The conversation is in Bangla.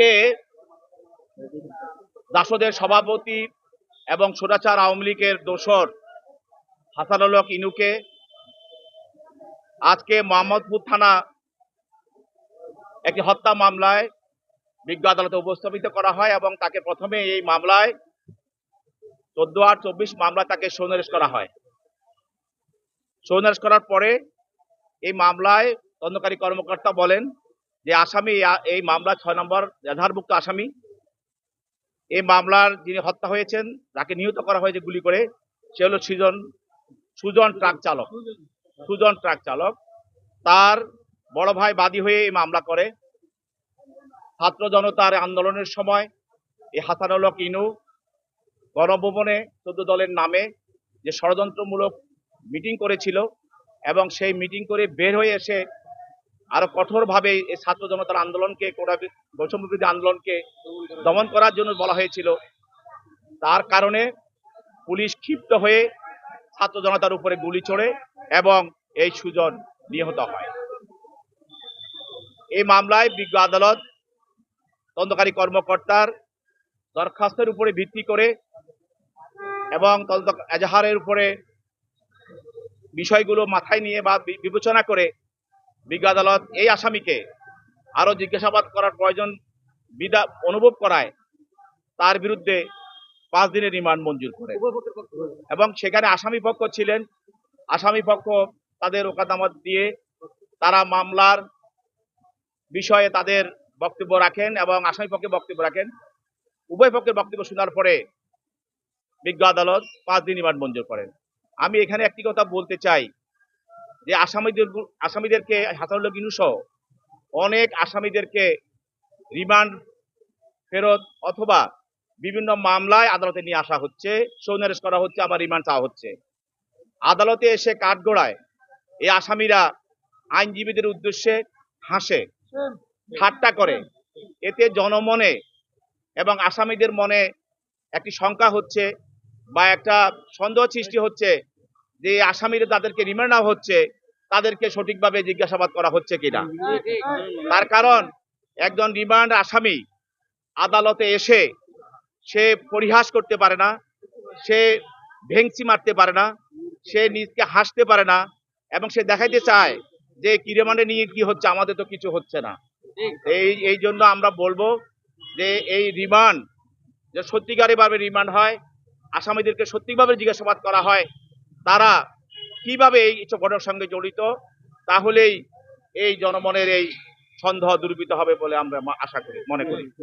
আজকে দাসদের সভাপতি এবং সোরাচার আওয়ামী লীগের দোসর হাসানুল ইনুকে, আজকে মোহাম্মদপুর থানা একটি হত্যা মামলায় বিজ্ঞ আদালতে উপস্থাপিত করা হয় এবং তাকে প্রথমে এই মামলায় চোদ্দ আর চব্বিশ মামলা তাকে সৌনারেশ করা হয়। সৌনারেশ করার পরে এই মামলায় তদন্তকারী কর্মকর্তা বলেন যে আসামি এই মামলা ছয় নম্বর এজাহারভুক্ত আসামি। এই মামলার যিনি হত্যা হয়েছেন, তাকে নিহত করা হয়েছে গুলি করে, সে হলো সুজন সুজন ট্রাক চালক। সুজন ট্রাক চালক। তার বড় ভাই বাদী হয়ে এই মামলা করে। ছাত্র জনতার আন্দোলনের সময় এই হাসানুল হক ইনু গণভবনে চোদ্দ দলের নামে যে ষড়যন্ত্রমূলক মিটিং করেছিল এবং সেই মিটিং করে বের হয়ে এসে আরও কঠোরভাবে এই ছাত্র জনতার আন্দোলনকে বৈষম্যবিরোধী আন্দোলনকে দমন করার জন্য বলা হয়েছিল। তার কারণে পুলিশ ক্ষিপ্ত হয়ে ছাত্র জনতার উপরে গুলি ছোড়ে এবং এই সুজন নিহত হয়। এই মামলায় বিজ্ঞ আদালত, তদন্তকারী কর্মকর্তার দরখাস্তের উপরে ভিত্তি করে এবং তদন্ত এজাহারের উপরে বিষয়গুলো মাথায় নিয়ে বি- বিবেচনা করে বিজ্ঞ আদালত এই আসামিকে আরও জিজ্ঞাসাবাদ করার প্রয়োজন বিদা অনুভব করায় তার বিরুদ্ধে পাঁচ দিনের রিমান্ড মঞ্জুর করে। এবং সেখানে আসামি পক্ষ ছিলেন আসামি পক্ষ তাদের ওকাদামত দিয়ে তারা মামলার বিষয়ে তাদের বক্তব্য রাখেন এবং আসামি পক্ষে বক্তব্য রাখেন। উভয় পক্ষের বক্তব্য শোনার পরে বিজ্ঞ আদালত পাঁচ দিন রিমান্ড মঞ্জুর করেন। আমি এখানে একটি কথা বলতে চাই। যে আসামিদের আসামিদেরকে হাসানুল্লাহ গিনু সহ অনেক আসামিদেরকে রিমান্ড, ফেরত অথবা বিভিন্ন মামলায় আদালতে নিয়ে আসা হচ্ছে সৌনারেশ করা হচ্ছে, আবার রিমান্ড চাওয়া হচ্ছে। আদালতে এসে কাঠগড়ায় এই আসামিরা আইনজীবীদের উদ্দেশ্যে হাসে, ঠাট্টা করে। এতে জনমনে এবং আসামিদের মনে একটি শঙ্কা হচ্ছে বা একটা সন্দেহ সৃষ্টি হচ্ছে যে আসামিরা তাদেরকে রিমান্ড নেওয়া হচ্ছে, তাদেরকে সঠিকভাবে জিজ্ঞাসাবাদ করা হচ্ছে কিনা? তার কারণ, একজন রিমান্ড আসামি আদালতে এসে সে পরিহাস করতে পারে না, সে ভেংচি মারতে পারে না, সে নিজকে হাসতে পারে না, এবং সে দেখাইতে চায় যে কি রিমান্ডে নিয়ে কি হচ্ছে, আমাদের তো কিছু হচ্ছে না। এই এই জন্য আমরা বলব যে এই রিমান্ড যে সত্যিকারে ভাবে রিমান্ড হয়, আসামিদেরকে সত্যিকভাবে জিজ্ঞাসাবাদ করা হয় তারা কীভাবে এই ঘটনার সঙ্গে জড়িত, তাহলেই এই জনমনের এই সন্দেহ দূরীভূত হবে বলে আমরা আশা করি, মনে করি।